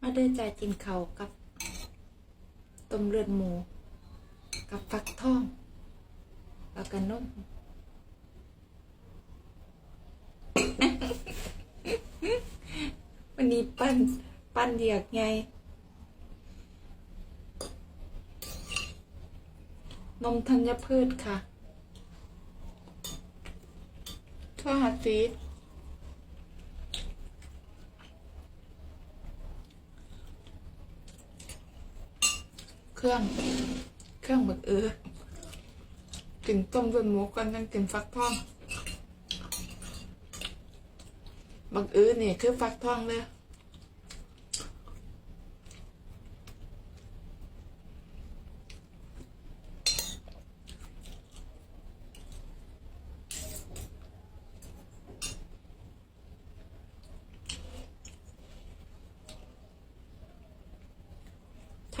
มาเดินใจกินเขากับต้มเลือดหมู กับฟักทองแล้วก็นนมวันนี้ปั้นปั้นเดียกไง นมธัญพืชค่ะทั่วหัดซีด เครื่อง เครื่องหมึกเออกินต้มด้วยหมูกันยังกินฟักทองบักเออนี่คือฟักทองเลย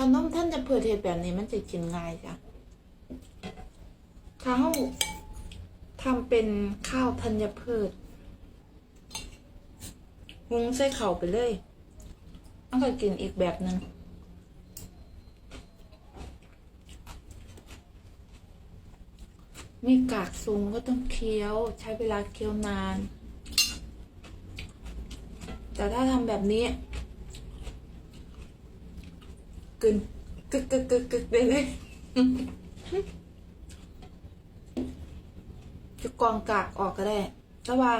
ถ้านมท่านจะเปิดเหตุแบบนี้มันจะกินง่ายจ้ะถ้าเขาทำเป็นข้าวธัญพืชหุงใส่เข่าไปเลยมันก็กินอีกแบบหนึงมีกากสูงก็ต้องเคี้ยวใช้เวลาเคี้ยวนาน แต่ถ้าทำแบบนี้ กึนกึกกึกกึกกึกได้เลยจะกรองกากออกก็ได้แต่ว่า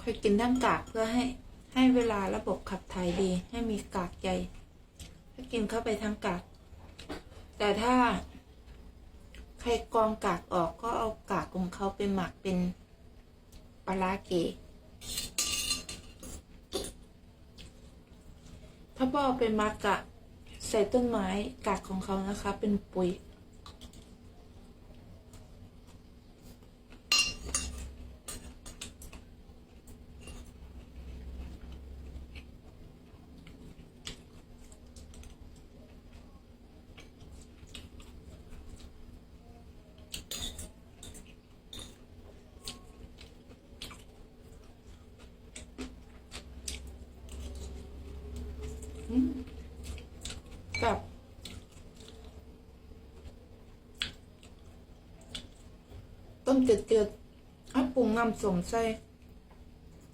ค่อยกินทั้งกากเพื่อให้ให้เวลาระบบขับถ่ายดี ให้มีกากใยถ้ากินเข้าไปทั้งกาก แต่ถ้าใครกรองกากออกก็เอากากของเขาไปหมักเป็นปลาร้าเก ถ้าพ่อเอาไปมักกะใส่ต้นไม้กากของเขานะคะ เป็นปุ๋ย กับต้มเจืดๆเอาปรุงน้ำส้มใส่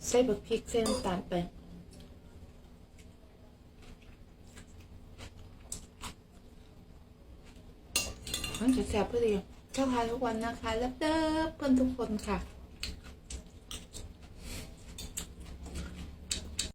ใส่บักพริกใส่น้ำตาลไปมันจะแซ่บพอดีชอบทานทุกวันนะคะแล้วเด้อเพื่อนทุกคนค่ะ